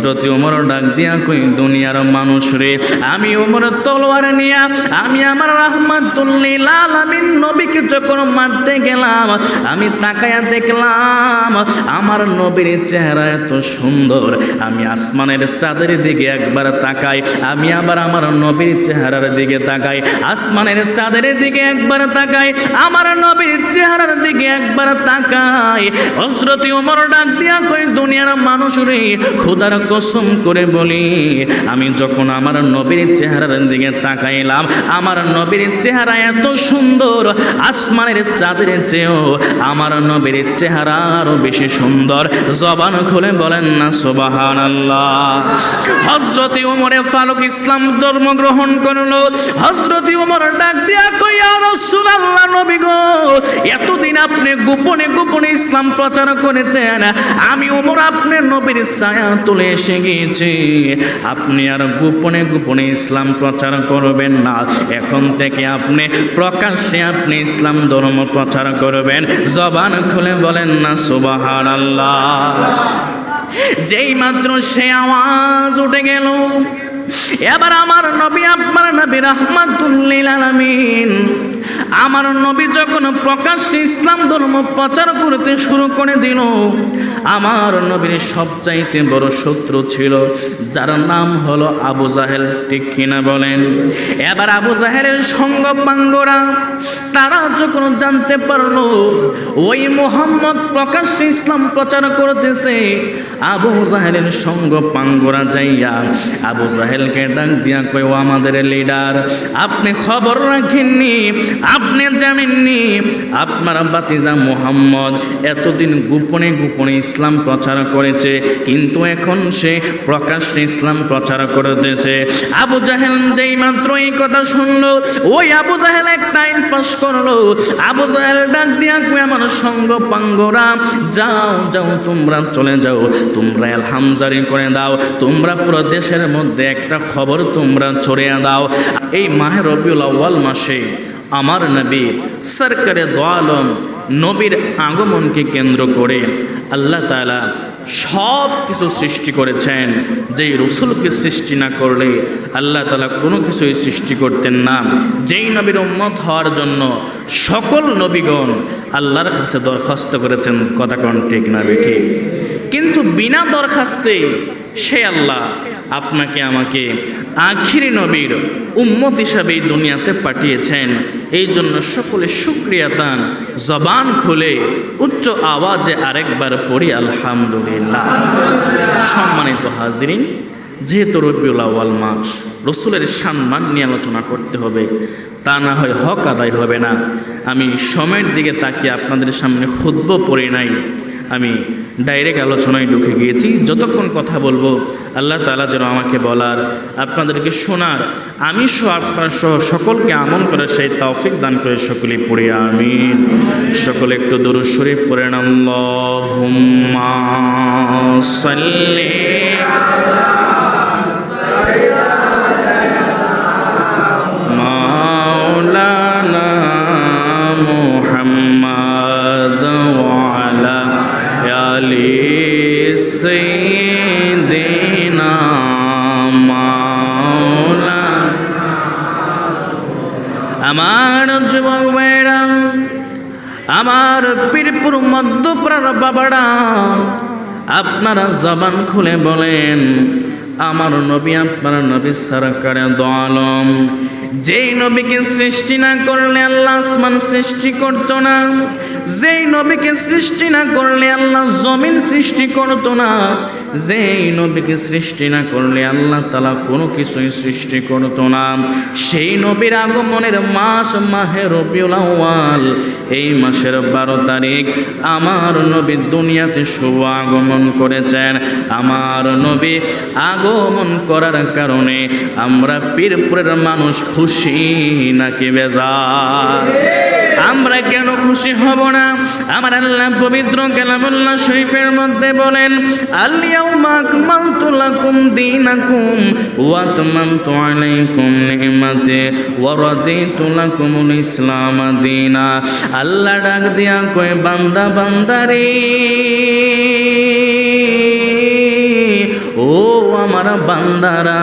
হজরত উমর ডাক দিয়া কই, দুনিয়ার মানুষ রে, আমি উমর তলোয়ার নিয়া, আমি আমার রহমাতুল্লিল আলামিন নবীকে যখন মারতে গেলাম, আমি তাকায়া দেখলাম, আমার নবীর চেহারা এত সুন্দর। আমি আসমানের চাঁদের দিকে একবার তাকাই, আমি আবার আমার নবীর চেহারার দিকে তাকাই, আসমানের চাঁদের দিকে একবার তাকাই, আমার নবীর চেহারার দিকে একবার তাকাই। হজরত উমর ডাক দিয়া কই, দুনিয়ার মানুষ রে, খুদার কসম করে বলি, আমি যখন আমার নবীর চেহারার দিকে তাকাইলাম, আমার নবীর চেহারা এত সুন্দর, আসমানের চাঁদের চেয়েও আমার নবীর চেহারা আরও বেশি সুন্দর। জবান খুলে বলেন না সুবাহান আল্লাহ হজরতি উমরে ফারুক ইসলাম ধর্ম গ্রহণ করল। হজরতি উমর ডাক দিয়া কইয়া রসুল আল্লাহ নবী গো, এতদিন আপনি গোপনে গোপনে ইসলাম প্রচার করেছেন। আমি উমর, আপনার নবীর ছায়া তুলে এসে গিয়েছি আপনি আর গোপনে গোপনে ইসলাম প্রচার করবেন না। এখন থেকে আপনি প্রকাশ্যে আপনি ইসলাম ধর্ম প্রচার করবেন। জবান খুলে বলেন না সুবাহান আল্লাহ যেই মাত্র সে আওয়াজ উঠে গেল, এবার আমার নবী আপনার নবী রহমাতুল্লিল আলামিন আমার নবী যখন প্রকাশ্যে ইসলাম ধর্ম প্রচার করতে শুরু করে দিল, আমার নবীর সবচাইতে বড় শত্রু ছিল, যার নাম হলো আবু জাহেল। ঠিক কিনা বলেন? এবার আবু জাহেলের সঙ্গ পাঙ্গরা তারা যখন জানতে পারল, ওই মোহাম্মদ প্রকাশ্যে ইসলাম প্রচার করতেছে, আবু জাহেলের সঙ্গ পাঙ্গরা যাইয়া আবু জাহেলকে ডাক দিয়া ও আমাদের লিডার আপনি খবর রাখেননি আপনি জানেননি? আপনার বাতিজা মোহাম্মদ এতদিন গোপনে গোপনে ইসলাম প্রচার করেছে, কিন্তু এখন সে প্রকাশ্যে ইসলাম প্রচার করতেছে। আবু জাহেল যেই মাত্র এই কথা শুনলো, ওই আবু জাহেল একটা আইন পাস করল। আবু জাহেল ডাক দিয়া কই আমার সঙ্গ পাঙ্গরা, যাও যাও, তোমরা চলে যাও, তোমরা আলহামজারি করে দাও, তোমরা পুরো দেশের মধ্যে একটা খবর তোমরা ছড়িয়ে দাও। এই মাহের রবিউল আউ্য়াল মাসে আমার নবী সরকারে দোয়ালম নবীর আগমনকে কেন্দ্র করে আল্লাহ তালা সব কিছু সৃষ্টি করেছেন। যেই রসুলকে সৃষ্টি না করলে আল্লাহ তালা কোনো কিছুই সৃষ্টি করতেন না। যেই নবীর উম্মত হওয়ার জন্য সকল নবীগণ আল্লাহর কাছে দরখাস্ত করেছেন, কথা কোন ঠিক না বেঠি কিন্তু বিনা দরখাস্তে সে আল্লাহ আপনাকে আমাকে আখিরি নবীর উম্মত হিসাবে এই দুনিয়াতে পাঠিয়েছেন। এই জন্য সকলে শুক্রিয়া দান। জবান খুলে উচ্চ আওয়াজে আরেকবার পড়ি, আলহামদুলিল্লাহ। সম্মানিত হাজিরিন, যেহেতু রবিউল আওয়াল মাস, রসুলের সম্মান নিয়ে আলোচনা করতে হবে। তা না হয় হক আদায় হবে না। আমি সময়ের দিকে তাকিয়ে আপনাদের সামনে খুদ্ব পড়ে নাই। আমি ডাইরেক্ট আলোচনায় ঢুকে গিয়েছি। যতক্ষণ কথা বলব, আল্লাহ তালা যেন আমাকে বলার, আপনাদেরকে শোনার। আমি সহ আপনার সহ সকলকে আমল করে সেই তৌফিক দান করে সকলে পড়ে, আমিন। সকলে একটু দরুদ শরীফ পড়ে আল্লাহুম্মা সাল্লি মাওলানা বাবারা, আপনারা জবান খুলে বলেন, আমার নবী আপনার নবী সরকারে দলম যেই নবীকে সৃষ্টি না করলে আল্লাহ আসমান সৃষ্টি করতো না, যেই নবীকে সৃষ্টি না করলে আল্লাহ জমিন সৃষ্টি করতো না যেই নবীকে সৃষ্টি না করলে আল্লাহ তালা কোনো কিছুই সৃষ্টি করতো না। সেই নবীর আগমনের মাস, মাহে রবিউল আউয়াল, এই মাসের বারো তারিখ আমার নবী দুনিয়াতে শুভ আগমন করেছেন। আমার নবী আগমন করার কারণে আমরা পীরপুরের মানুষ খুশি নাকি বেজার? আমরা কেন খুশি হব না? আমার আল্লাহ পবিত্র কালামুল্লাহ শরীফের মধ্যে বলেন আলিয়াউমা আকমালতু লাকুম দীনাকুম ওয়া আতমামতু আলাইকুম নি'মাতি ওয়া রাদিতু লাকুমুল ইসলাম দীনা। আল্লাহ ডাক দিয়া কয়, বান্দা, বান্দারে, ও আমার বান্দারা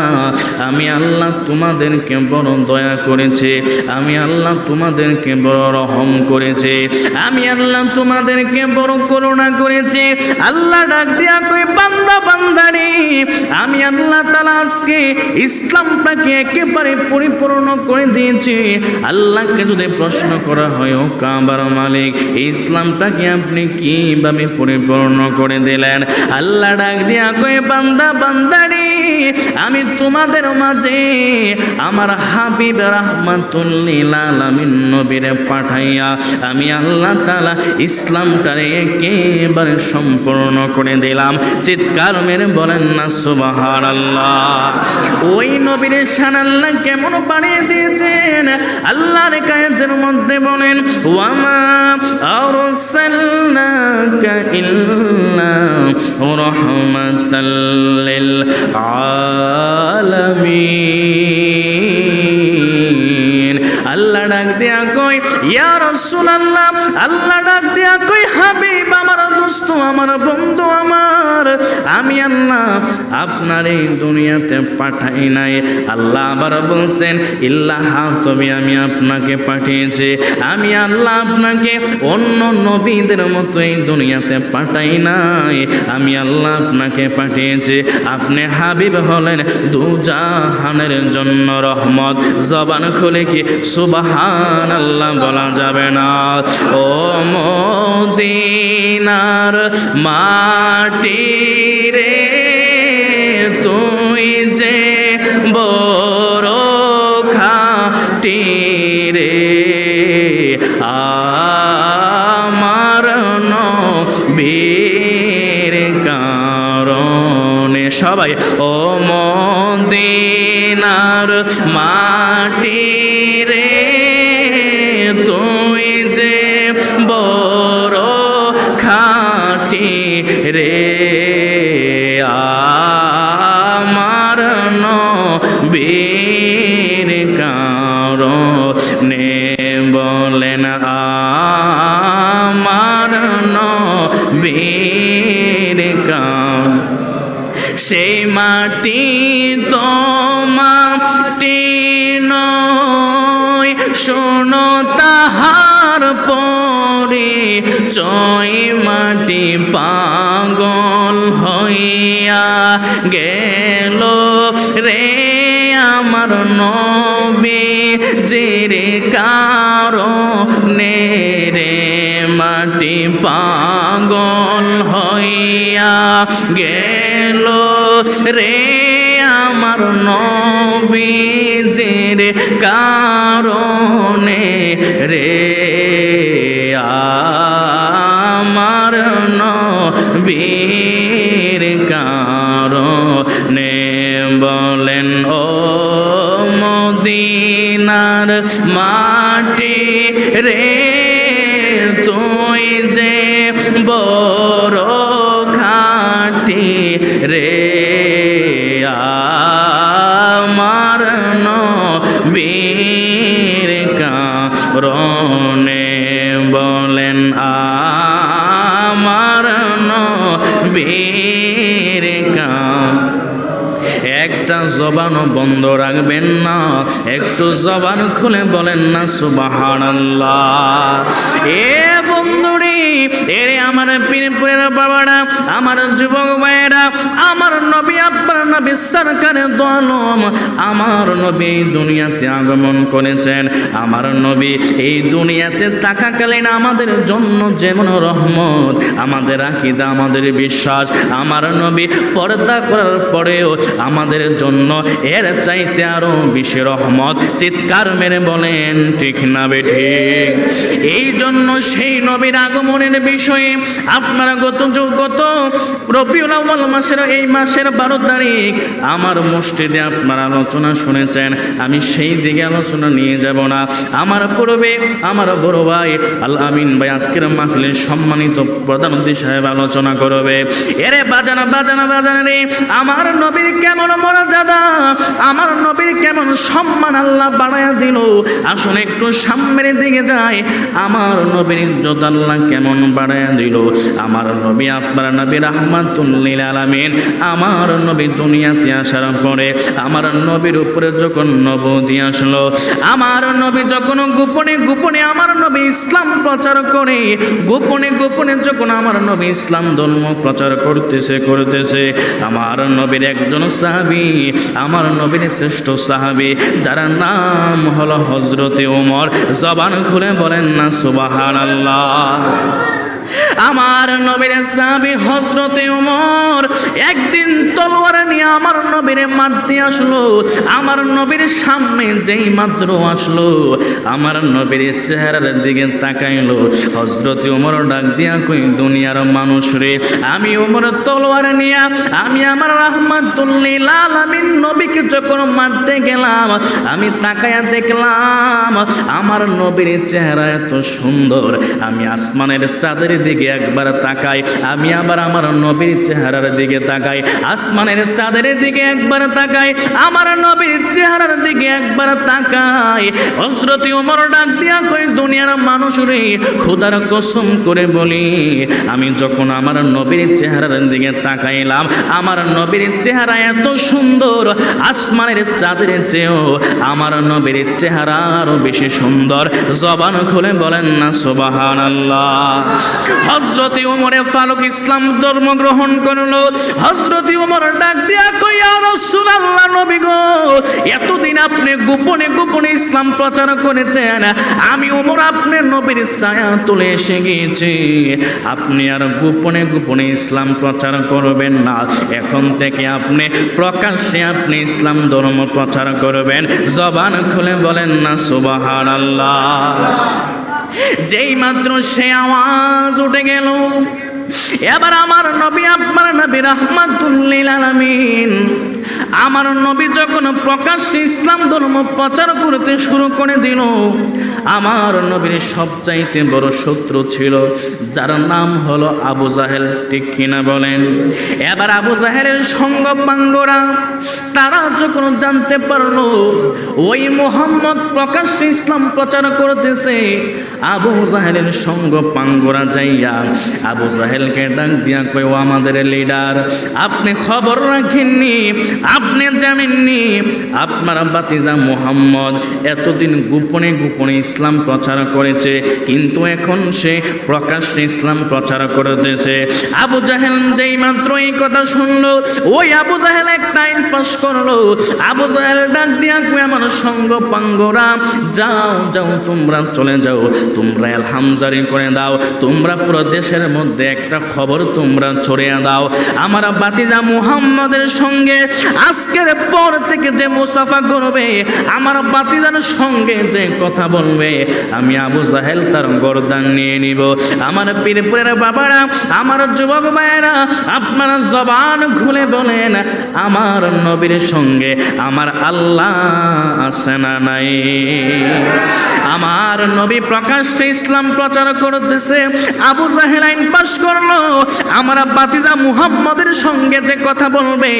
আমি আল্লাহ তোমাদেরকে বড় দয়া করেছে, আমি আল্লাহ তোমাদেরকে বড় রহম করেছে, আমি আল্লাহ তোমাদেরকে বড় করুণা করেছে। আল্লাহ ডাক দিয়া কই, বান্দা, বান্দারি, আমি আল্লাহ তালা আজকে ইসলামটাকে একেবারে পরিপূর্ণ করে দিয়েছি। আল্লাহকে যদি প্রশ্ন করা হয়, ও কাবার মালিক ইসলামটাকে আপনি কীভাবে পরিপূর্ণ করে দিলেন? আল্লাহ ডাক দিয়া কয়ে বান্দা, বান্দারি, আমি তোমাদের মাঝে আমার হাবিব রহমাতুল্লিল নবীরে পাঠাইয়া আমি আল্লাহ তাআলা ইসলামটারে একেবারে সম্পূর্ণ করে দিলাম। চিৎকার মেরে বলেন না, সুবহানাল্লাহ। ওই নবীর শান আল্লাহ কেমন বানিয়ে দিয়েছেন? আল্লাহর কায়াতের মধ্যে বলেন, ওয়ামা আরসালনাকা ইল্লা রাহমাতাল আলামিন। আল্লাহ ডাক দিয়া কই ইয়া রাসূলুল্লাহ, আল্লাহ ডাক দিয়া কই হাবিব আমার দোস্ত, আমার বন্ধু আমার, আমি আল্লাহ আপনার এই দুনিয়াতে পাঠাই নাই। আল্লাহ আবার বলছেন, ইল্লাহ, তবে আমি আপনাকে পাঠিয়েছি। আমি আল্লাহ আপনাকে অন্য নবীদের মতো এই দুনিয়াতে পাঠাই নাই। আমি আল্লাহ আপনাকে পাঠিয়েছি। আপনি হাবিব হলেন দু জাহানের জন্য রহমত। জবান খুলে কি সুবাহান আল্লাহ বলা যাবে না? ও মদিনার মাটি রে তুই নবীর কারণে বলেন, আমার নবীর কারণ সেই মাটি তো মাটি নয়। শোনো তাহার পরে চয় নবী জেরে কারণে রে মাটি পাগল হইয়া গেল রে আমার নবীজের কারণে রে আমার নবীর মদিনার একটা জবানও বন্ধ রাখবেন না। একটু জবান খুলে বলেন না, সুবহানাল্লাহ। এ বন্ধুরি, এরে আমার পীরপুরের বাবারা, আমার যুবক ভাইয়েরা, আমার নবী, আপনার নবী সরকারের দলম আমার নবী এই দুনিয়াতে আগমন করেছেন। আমার নবী এই দুনিয়াতে থাকাকালীন আমাদের জন্য যেমন রহমত, আমাদের আকিদা, আমাদের বিশ্বাস, আমার নবী পর্দা করার পরেও আমাদের জন্য এর চাইতে আরও বেশি রহমত। চিৎকার মেরে বলেন, ঠিক না বেঠে এই জন্য সেই নবীর আগমনের বিষয়ে আপনারা গত গত রবিউল আউ্বাল মাসের এই মাসের বারো তারিখ আমার মসজিদে আপনারা আলোচনা শুনেছেন। আমি সেই দিকে আলোচনা নিয়ে যাব না। আমার পূর্বে, আমার বড় ভাই আল আমিন ভাই আজকের মাহফিলের সম্মানিত প্রধানমন্ত্রী সাহেব আলোচনা করবে। এরে বাজানা বাজানা বাজানা রে, আমার নবীর কেমন মর্যাদা? আমার নবীর কেমন সম্মান আল্লাহ বাড়ায়া দিল? আসুন একটু সামনের দিকে যায় আমার নবীর ইজ্জত আল্লাহ কেমন বাড়ায়া দিল? আমার নবী আপনার নবী রাহমাতুল্লিল আলামিন আমার নবী দুনিয়াতে আসার পরে আমার নবীর উপরে যখন নবদি আসলো, আমার নবী যখন গোপনে গোপনে আমার নবী ইসলাম প্রচার করে, গোপনে গোপনে যখন আমার নবী ইসলাম ধর্ম প্রচার করতেছে করতেছে, আমার নবীর একজন সাহাবি, আমার নবীর শ্রেষ্ঠ সাহাবি, যার নাম হলো হজরতে ওমর জবান খুলে বলেন না সুবাহান আল্লাহ আমার নবীর সাহাবি হজরতে উমর একদিন তলোয়ার নিয়ে আমার নবীরে মারতে আসলো। আমার নবীর সামনে যেই মাত্র আসলো, আমার নবীর চেহারার দিকে তাকাইলো। হজরতে উমর ডাক দিয়া কই দুনিয়ার মানুষ রে, আমি উমর তলোয়ার নিয়ে, আমি আমার রহমাতুল্লিল আলামিন নবীকে যখন মারতে গেলাম, আমি তাকায়া দেখলাম, আমার নবীর চেহারা এত সুন্দর, আমি আসমানের চাঁদের দিকে একবার তাকাই, আমি আবার আমার নবীর চেহারার দিকে তাকাই, আসমানের চাঁদের দিকে একবার তাকাই, আমার নবীর চেহারার দিকে একবার তাকাই। হজরতি ওমর ডাক দিয়া কই দুনিয়ার মানুষ রে, খুদার কসম করে বলি, আমি যখন আমার নবীর চেহারার দিকে তাকাইলাম, আমার নবীর চেহারা এত সুন্দর, আসমানের চাঁদের চেয়েও আমার নবীর চেহারা আরও বেশি সুন্দর। জবান খুলে বলেন না সুবাহান আল্লাহ হজরতি উমরে ফারুক ইসলাম ধর্ম গ্রহণ করল। হজরতি উমর ডাক দিয়া কইয়া রসুল আল্লাহ নবী গো, এতদিন আপনি গোপনে গোপনে ইসলাম প্রচার করেছেন। আমি উমর আপনার নবীর ছায়া তুলে এসে গিয়েছি আপনি আর গোপনে গোপনে ইসলাম প্রচার করবেন না। এখন থেকে আপনি প্রকাশ্যে আপনি ইসলাম ধর্ম প্রচার করবেন। জবান খুলে বলেন না সুবাহান আল্লাহ যেই মাত্র সে আওয়াজ উঠে গেল এবার আমার নবী আপনার নবী রহমাতুল্লিল আলামিন আমার নবী যখন প্রকাশ্যে ইসলাম ধর্ম প্রচার করতে শুরু করে দিল, আমার নবীর সবচাইতে বড় শত্রু ছিল, যার নাম হলো আবু জাহেল। ঠিক কিনা বলেন? এবার আবু জাহেলের সঙ্গ পাঙ্গরা, তারা যখন জানতে পারল, ওই মোহাম্মদ প্রকাশ্যে ইসলাম প্রচার করতেছে, আবু জাহেলের সঙ্গ পাঙ্গরা যাইয়া, আবু জাহেলকে ডাক দিয়া কই ও আমাদের লিডার আপনি খবর রাখেননি? আপনি জানেননি? আপনার বাতিজা মোহাম্মদ এতদিন গোপনে গোপনে ইসলাম প্রচার করেছে, কিন্তু এখন সে প্রকাশ্যে ইসলাম প্রচার করতেছে আবু জাহেল যেই মাত্র এই কথা শুনলো, ওই আবু জাহেল এক টাইম পাস করল। আবু জাহেল ডাক দিয়া কই আমার সঙ্গ পাঙ্গরা, যাও যাও, তোমরা চলে যাও, তোমরা এলহামজারি করে দাও, তোমরা পুরো দেশের মধ্যে একটা খবর তোমরা ছড়িয়ে দাও। আমার বাতিজা মুহাম্মদের সঙ্গে আজকের পর থেকে যে মুসাফা করবে, আমার বাতিজার সঙ্গে যে কথা বলবে, আমি আবু জাহেল তার গরদান নিয়ে নিব। আমার পীরপুরের বাবারা, আমার যুবক ভাইয়েরা, আপনারা জবান খুলে বলেন, আমার নবীর সঙ্গে আমার আল্লাহ আছে না নাই? আমার নবী প্রকাশ্যে ইসলাম প্রচার করতেছে, আবু জাহেল আইন পাশ করল, আমার বাতিজা মুহাম্মদের সঙ্গে যে কথা বলবে,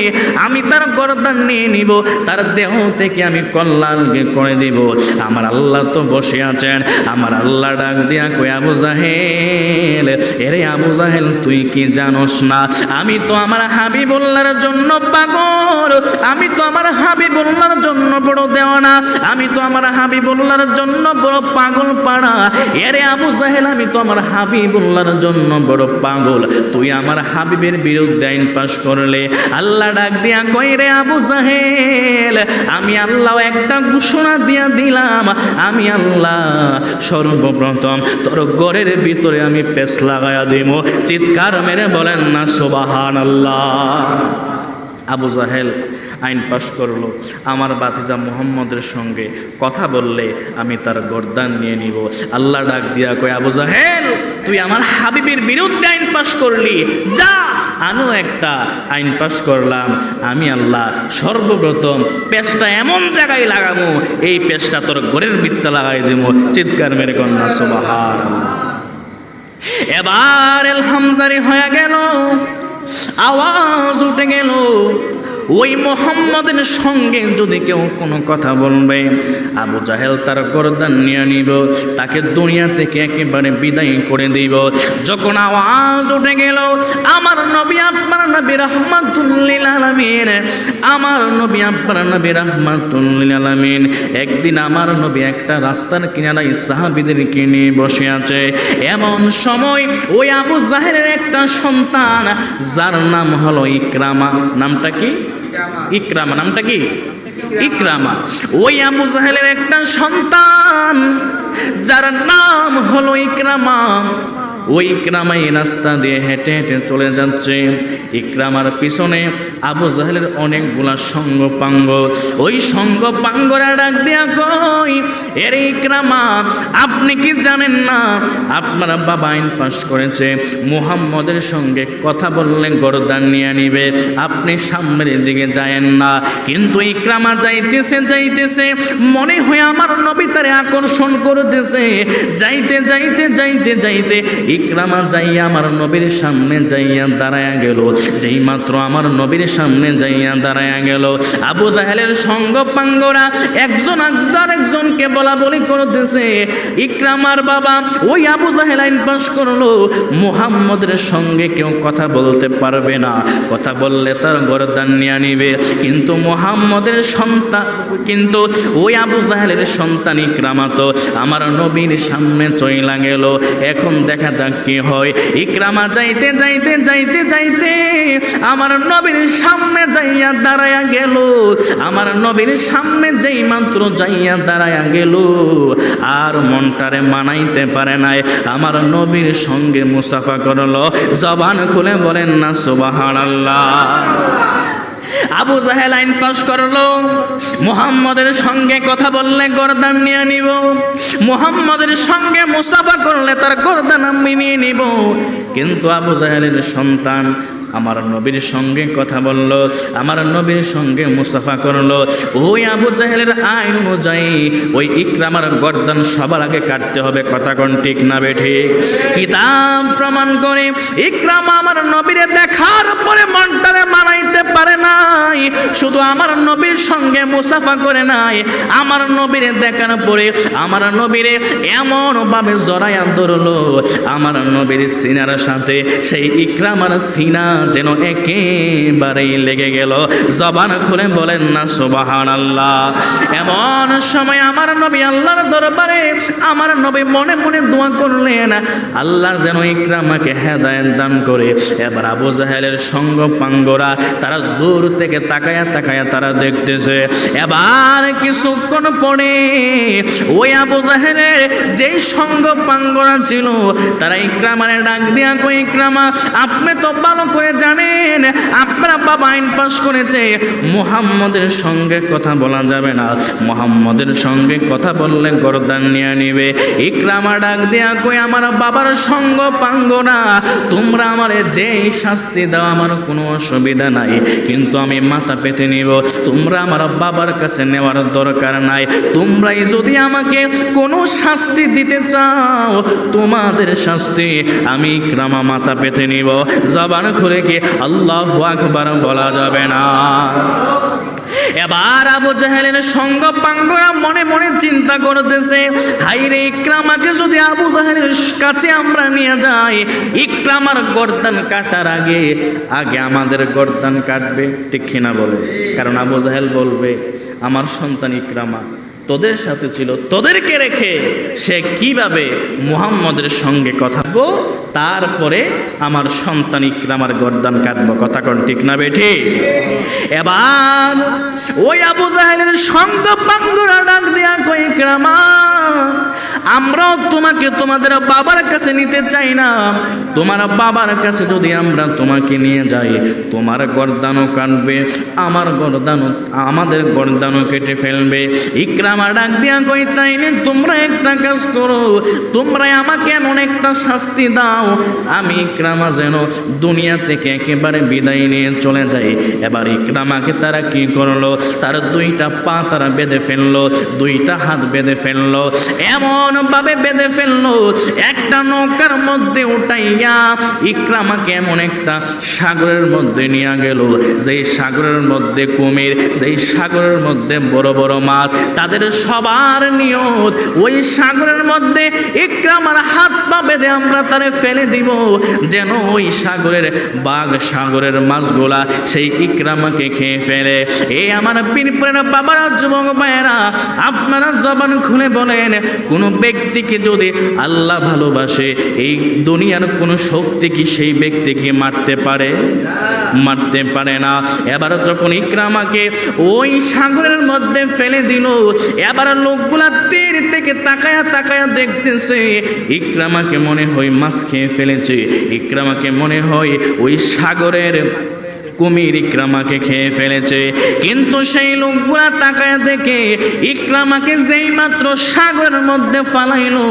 আমি তার গরদান নিয়ে নিব, তার দেহ থেকে আমি কল্যাণকে করে দিব। আমার আল্লাহ তো বসে আছেন, আমার আল্লাহ ডাক দিয়া কই আবু জাহেল, এরে আবু জাহেল, তুই কি জানোস না, আমি তো আমার হাবিবুল্লাহর জন্য পাগল, আমি তো আমার হাবিবুল্লাহর জন্য বড় দেওয়ানা, আমি তো আমার হাবিবুল্লাহর জন্য বড় পাগল পাড়া, এরে আবু জাহেল, আমি তো আমার হাবিবুল্লাহর জন্য বড় পাগল, তুই আমার হাবিবের বিরুদ্ধে আইন পাশ করলে? আল্লাহ ডাক দিয়া কই রে আবু জাহেল, আমি আল্লাহ একটা ঘোষণা দিয়া দিলাম। আমি আল্লাহ সর্বপ্রথম তোর গড়ের ভিতরে আমি পেস লাগায়া দিব চিৎকার মেরে বলেন না সোবাহান আল্লাহ আবু জাহেল আইন পাশ করল। আমার বাতিজা মুহাম্মদের সঙ্গে কথা বললে আমি তার গরদান নিয়ে নিব। আল্লাহ ডাক দিয়া কয়, আবু জাহেল, তুই আমার হাবিবের বিরুদ্ধে আইন পাশ করলি। যা, আনো একটা আইন পাশ করলাম। আমি আল্লাহ সর্বপ্রথম পেশটা এমন জায়গায় লাগাবো এই পেশটা তোর ঘরের বৃত্তে লাগাই দেব চিৎকার মেরে কন্যা সোবাহার এবার এলহামজারি হয়ে গেল, আওয়াজ উঠে গেল ওই মোহাম্মদের সঙ্গে যদি কেউ কোনো কথা বলবে, আবু জাহেল তার গরদান নিয়ে নিব, তাকে দুনিয়া থেকে একেবারে বিদায় করে দিব। যখন আওয়াজ উঠে গেল, আমার নবী, আপনার নবী রহমাতুল্লিল আলামিন, আমার নবী, আপনার নবী রহমাতুল্লিল আলামিন, একদিন আমার নবী একটা রাস্তার কিনারায় সাহাবিদেরকে নিয়ে বসে আছে। এমন সময় ওই আবু জাহেলের একটা সন্তান, যার নাম হলো ইকরামা। নামটা কি? ইকরামা। নামটা কি? ইকরামা। ওই আবু জাহেলের একটা সন্তান যার নাম হলো ইকরামা। ওই ইকরামাই রাস্তা দিয়ে হেঁটে হেঁটে চলে যাচ্ছে। ইকরামার পিছনে আবু জাহেলের অনেকগুলা সঙ্গ পাঙ্গ ওই সঙ্গ পাঙ্গরা ডাক দিয়া কই এর ইকরামা, আপনি কি জানেন না? আপনার বাবা আইন পাশ করেছে। মুহাম্মদের সঙ্গে কথা বললে গরদান নিয়ে নিবে। আপনি সামনের দিকে যায়েন না। কিন্তু ইকরামা যাইতেছে যাইতেছে, মনে হয় আমার নবী তারে আকর্ষণ করতেছে। যাইতে যাইতে যাইতে যাইতে ইকরামা যাইয়া আমার নবীর সামনে যাইয়া দাঁড়ায়া গেল। যেই মাত্র আমার নবীর সামনে যাইয়া দাঁড়ায়া গেল, আবু জাহেলের সঙ্গ পাঙ্গরা একজন আর একজনকে বলা বলি করতেছে, ইকরামার বাবা, ওই আবু জাহেল আইন পাস করল, মুহাম্মদের সঙ্গে কেউ কথা বলতে পারবে না। কথা বললে তার গরদান নিয়ে নিবে। কিন্তু মুহাম্মদের সন্তান, কিন্তু ওই আবু জাহেলের সন্তান ইকরামা তো। আমার নবীর সামনে চইলা গেল। এখন দেখা যাক কি হয়? ইকরামা যাইতে যাইতে যাইতে যাইতে আমার নবীর সামনে যাইয়া দাঁড়ায়া গেল। আমার নবীর সামনে যেই মাত্র যাইয়া দাঁড়ায়া গেল, আর মনটারে মানাইতে পারে নাই। আমার নবীর সঙ্গে মুসাফা করল। জবান খুলে বলেন, না সুবাহান আল্লাহ আবু জাহেল আইন পাশ করল। মুহাম্মদের সঙ্গে কথা বললে গরদান নিয়ে নিব। মুহাম্মদের সঙ্গে মুসাফা করলে তার গরদান আমি নিয়ে নিব। কিন্তু আবু জাহেলের সন্তান আমার নবীর সঙ্গে কথা বলল, আমার নবীর সঙ্গে মুসাফা করল। ওই আবু জাহেলের আইন অনুযায়ী ওই ইকরামার গর্দান সবার আগে কাটতে হবে, কথা কোন ঠিক না বেঠে কিতাব প্রমাণ করে ইকরামা আমার নবীরে দেখার পরে মনটারে মানাইতে পারে নাই। শুধু আমার নবীর সঙ্গে মুসাফা করে নাই, আমার নবীরে দেখার পরে আমার নবীরে এমন ভাবে জড়াইয়া ধরলো। আমার নবীর সিনার সাথে সেই ইকরামার সিনা যেন একেবারেই লেগে গেল। জবান খুলে বলেন, না সুবাহান আল্লাহ এমন সময় আমার নবী আল্লাহর দরবারে আমার নবী মনে মনে দোয়া করলেন, আল্লাহ যেন ইকরামাকে হেদায়ত দান করে। এবার আবু জাহেলের সঙ্গ পাঙ্গরা তারা দূর থেকে তাকায়া তাকায়া তারা দেখতেছে। এবার কিছুক্ষণ পরে ওই আবু জাহেলের যেই সঙ্গ পাঙ্গরা ছিল, তারা ইকরামারে ডাক দিয়া কই ইকরামা, আপনি তো ভালো করে জানেন, আপনারা বাবা আইন পাস করেছে, মুহাম্মদের সঙ্গে কথা বলা যাবে না। মুহাম্মদের সঙ্গে কথা বললে গরদান নিয়ে নিবে। ইকরামা ডাক দিয়া কই আমার বাবার সঙ্গ পাঙ্গ না। তোমরা আমারে যেই শাস্তি দাও, আমার কোনো অসুবিধা নাই। কিন্তু আমি মাথা পেতে নিব। তোমরা আমার বাবার কাছে নেওয়ার দরকার নাই। তোমরাই যদি আমাকে কোনো শাস্তি দিতে চাও, তোমাদের শাস্তি আমি ইকরামা মাথা পেতে নিব। জবান খুলে কি আল্লাহ আকবার বলা যাবে না। এবার আবু জাহেলের সঙ্গ পাঙ্গরা মনে মনে চিন্তা করতেছে হাইরে ইকরামাকে যদি আবু জাহেলের কাছে আমরা নিয়ে যাই ইকরামার গর্দান কাটার আগে আগে আমাদের গর্দান কাটবে ঠিক কিনা বলে? কারণ আবু জাহেল বলবে, আমার সন্তান ইকরামা। তোদের সাথে ছিল, তোদেরকে রেখে সে কীভাবে মুহাম্মদের সঙ্গে কথা বল তারপরে আমার সন্তান ইকরামার গর্দান কাটবো। কথা কোন ঠিক না বেঠি এবার ওই আবু জাহেলের সঙ্গ পাঙ্গুরা ডাক দিয়া কই ইকরামা আমরাও তোমাকে তোমাদের বাবার কাছে নিতে চাই না। তোমার বাবার কাছে যদি আমরা তোমাকে নিয়ে যাই, তোমার গর্দানও কাটবে, আমার গর্দানও, আমাদের গর্দানও কেটে ফেলবে। ইকরাম ডাক দিয়া কই তাইলে তোমরা একটা কাজ করো তোমরা আমাকে এমন একটা শাস্তি দাও। আমি ইকরামা যেন দুনিয়া থেকে একেবারে বিদায় নিয়ে চলে যাই। এবার ইকরামাকে তারা কি করল? তার দুইটা পা তারা বেঁধে ফেলল, দুইটা হাত বেঁধে ফেলল এমন ভাবে বেঁধে ফেলল, একটা নৌকার মধ্যে উঠাইয়া ইকরামাকে এমন একটা সাগরের মধ্যে নিয়ে গেল। যেই সাগরের মধ্যে কুমির, যেই সাগরের মধ্যে বড় বড় মাছ, তাদের সবার নিয়ত, ওই সাগরের মধ্যে ইকরামার হাত পা বেঁধে আমরা তারে ফেলে দিব। যেন ওই সাগরের বাঘ, সাগরের মাছগুলা সেই ইকরামাকে খেয়ে ফেলে? এ আমার পীরপুরের বাবার যুবক ভাইয়েরা, আপনারা জবান খুলে বলেন, কোন ব্যক্তিকে যদি আল্লাহ ভালোবাসে, এই দুনিয়ার কোনো শক্তি কি সেই ব্যক্তিকে মারতে পারে? মারতে পারে না। এবার যখন ইকরামাকে ওই সাগরের মধ্যে ফেলে দিল, এবার লোকগুলা তীর থেকে তাকায়া তাকায়া দেখতেছে ইকরামাকে মনে হয় মাছ খেয়ে ফেলেছে। ইকরামাকে মনে হয় ওই সাগরের কুমির ইকরামাকে খেয়ে ফেলেছে। কিন্তু সেই লোকগুলা তাকায় দেখে ইকরামাকে যেই মাত্র সাগরের মধ্যে ফালাইলো,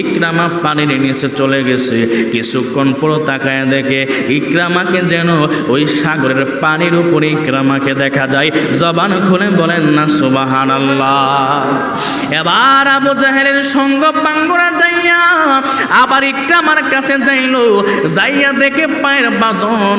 ইকরামা পানির নিচে চলে গেছে। কিছুক্ষণ পর তাকায় দেখে ইকরামাকে যেন ওই সাগরের পানির উপরে ইকরামাকে দেখা যায়। জবান খুলে বলেন, না সুবাহান এবার আবু জাহেলের সঙ্গ পাঙ্গরা যাইয়া আবার ইকরামার কাছে যাইলো। যাইয়া দেখে পায়ের বাঁধন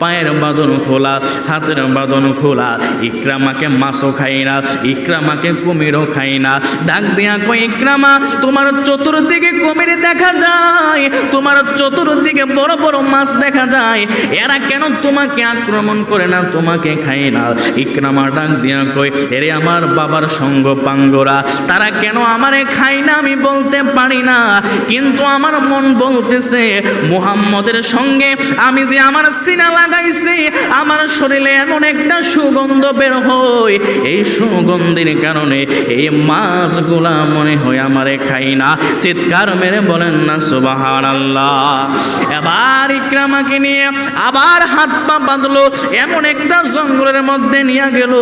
পায়ের বাঁধন খোলা, হাতের বাঁধন খোলা। ইকরামাকে মাছও খাই না, ইকরামাকে কুমিরও খাই না। ডাক দিয়া কই ইকরামা, তোমার চতুর্দিকে কুমির দেখা যায়, তোমার চতুর্দিকে বড় বড় মাছ দেখা যায়। এরা কেন তোমাকে আক্রমণ করে না, তোমাকে খাই না? ইকরামা ডাক দিয়া কই এরে আমার বাবার সঙ্গ পাঙ্গরা, তারা কেন আমারে খাই না আমি বলতে পারি না। কিন্তু আমার মন বলতেছে, মুহাম্মদের সঙ্গে আমি যে আমার সিনা লাগাইছি আমার শরীরে এমন একটা সুগন্ধ বের হয়। এই সুগন্ধির কারণে এই মাছগুলা মনে হয় আমারে খাই না। চিৎকার মেরে বলেন না সুবাহান আল্লাহ এবার ইকরামাকে নিয়ে আবার হাত পা বাঁধলো, এমন একটা জঙ্গলের মধ্যে নিয়ে গেল।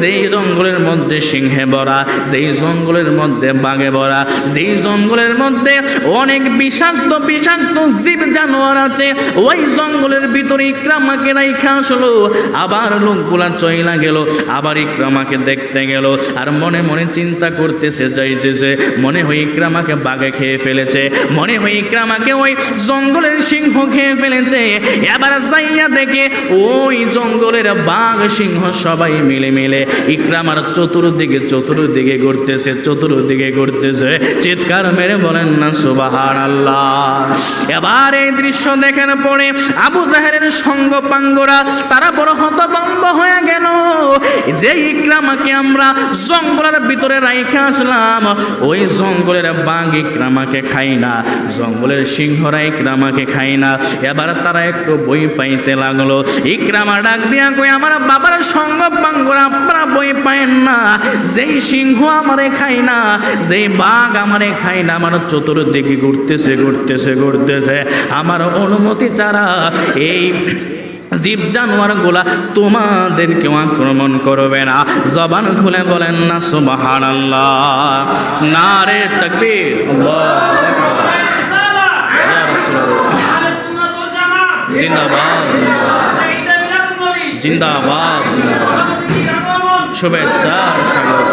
যেই জঙ্গলের মধ্যে সিংহে ভরা, যেই জঙ্গলের মধ্যে বাঘে ভরা, যেই জঙ্গলের মধ্যে অনেক বিষাক্ত বিষাক্ত জীব জানোয়ার আছে, ওই জঙ্গলের ভিতরে ইকরামাকে রাইখা আসলো। আবার লোকগুলা চইলা গেল, আবার ইকরামাকে দেখতে গেল, আর মনে মনে চিন্তা করতেছে, যাইতেছে। মনে হয় ইকরামাকে বাঘে খেয়ে ফেলেছে, মনে হয় ইকরামাকে ওই জঙ্গলের সিংহ খেয়ে ফেলেছে। এবার যাইয়া দেখে ওই জঙ্গলের বাঘ, সিংহ সবাই মিলে মিলে ইকরামার চতুর্দিকে চতুর্দিকে ঘুরতেছে চতুর্দিকে ঘুরতেছে। চিৎকার মেরে বলেন, না সুবাহান আল্লাহ এবার এই দৃশ্য দেখার পরে আবু জাহেরের সঙ্গ পাঙ্গরা, তারা বড় হতভম্ব হয়ে গেল। যে ইকরামাকে আমরা জঙ্গলের ভিতরে রাইখে আসলাম, ওই জঙ্গলের বাঘ ইকরামাকে খাই না, জঙ্গলের সিংহরা ইকরামাকে খাই না। এবার তারা একটু বই পাইতে লাগল। ইকরামা ডাক দিয়া কই আমার বাবার সঙ্গ পাঙ্গরা, আপনারা বই পায়েন না। যেই সিংহ আমারে খাই না, যেই বাঘ আমারে খাই না, আমার চতুর্দিকে ঘুরতেছে ঘুরতেছে ঘুরতেছে। আমার অনুমতি ছাড়া এই জীব জানোয়ারগুলা তোমাদেরকেও আক্রমণ করবে না। জবান খুলে বলেন না সুবাহান আল্লাহ না রে তকবীর। জিন্দাবাদ। জিন্দাবাদ শুভেচ্ছা। স্বাগত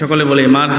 সকলে বলি মার